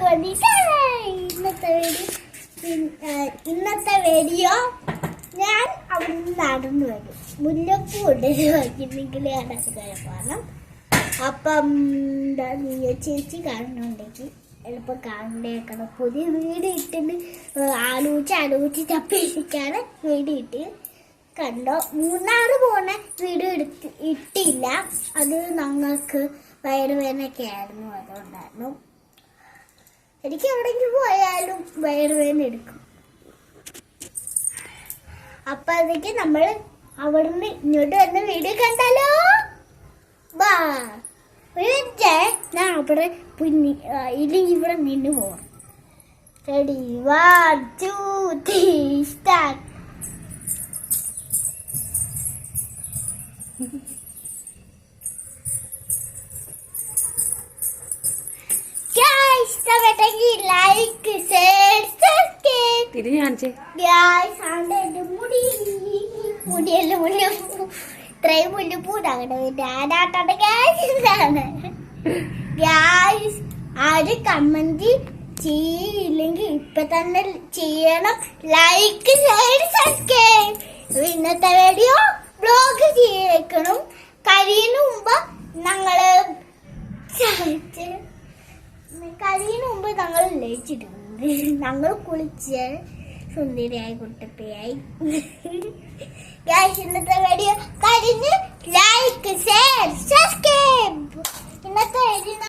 ഇന്നത്തെ വീഡിയോ ഇന്നത്തെ വീഡിയോ ഞാൻ അവിടുന്ന് നടന്നു വരും. മുല്ലപ്പൂ ഉണ്ടെന്ന് വയ്ക്കുന്നെങ്കിൽ കടന്നു കാരണം. അപ്പം എന്താ നീ ചേച്ചി കാണുന്നുണ്ടെങ്കിൽ എളുപ്പം കാണേക്കണം. പുതിയ വീട് ഇട്ടിട്ട് ആലോചിച്ച് ആലോചിച്ച് ചപ്പിരിക്കാണ് വീട് ഇട്ട്. കണ്ടോ? മൂന്നാറ് പോണ വീഡിയോ എടുത്ത് ഇട്ടില്ല. അത് ഞങ്ങൾക്ക് വയറുവേദനയൊക്കെ ആയിരുന്നു. അതുകൊണ്ടായിരുന്നു. എനിക്ക് എവിടെയെങ്കിലും പോയാലും വയറുവേദന എടുക്കും. അപ്പൊ അതൊക്കെ നമ്മൾ അവിടുന്ന് ഇങ്ങോട്ട് വന്ന വീഡിയോ കണ്ടാലോ? ബാ. ഒരു ഞാൻ അവിടെ പിന്നി ഇനി ഇവിടെ നിന്ന് പോവാം. Ready one two three start ഇഷ്ടപ്പെട്ടെങ്കിൽ ലൈക്ക് ഷെയർ സബ്സ്ക്രൈബ് തിരിഞ്ഞു കാണിച്ചേ ഗായ്സ് ആണ് മുടി. മുടിയല്ല മുല്ലപ്പൂ ഇത്രയും മുല്ലപ്പൂ ഉണ്ടാകട്ടെ ആരാട്ടാണ് ഗായ്സ് ഇതാണ്. ഗായ്സ് ആര് കമന്റ് ചെയ്യില്ലെങ്കിൽ ഇപ്പൊ തന്നെ ചെയ്യണം. ലൈക്ക് ഷെയർ സബ്സ്ക്രൈബ് ഇന്നത്തെ വീഡിയോ ബ്ലോഗ് ചെയ്യണം കഴിയുന്ന മുമ്പ് ഞങ്ങൾ കഴിയുന്ന മുമ്പ് ഞങ്ങൾ ലയിച്ചിട്ടുണ്ട്. ഞങ്ങൾ കുളിച്ച് സുന്ദരിയായി കുട്ടപ്പയായി. ഇന്നത്തെ വീഡിയോ കഴിഞ്ഞ് ലൈക്ക് ഷെയർ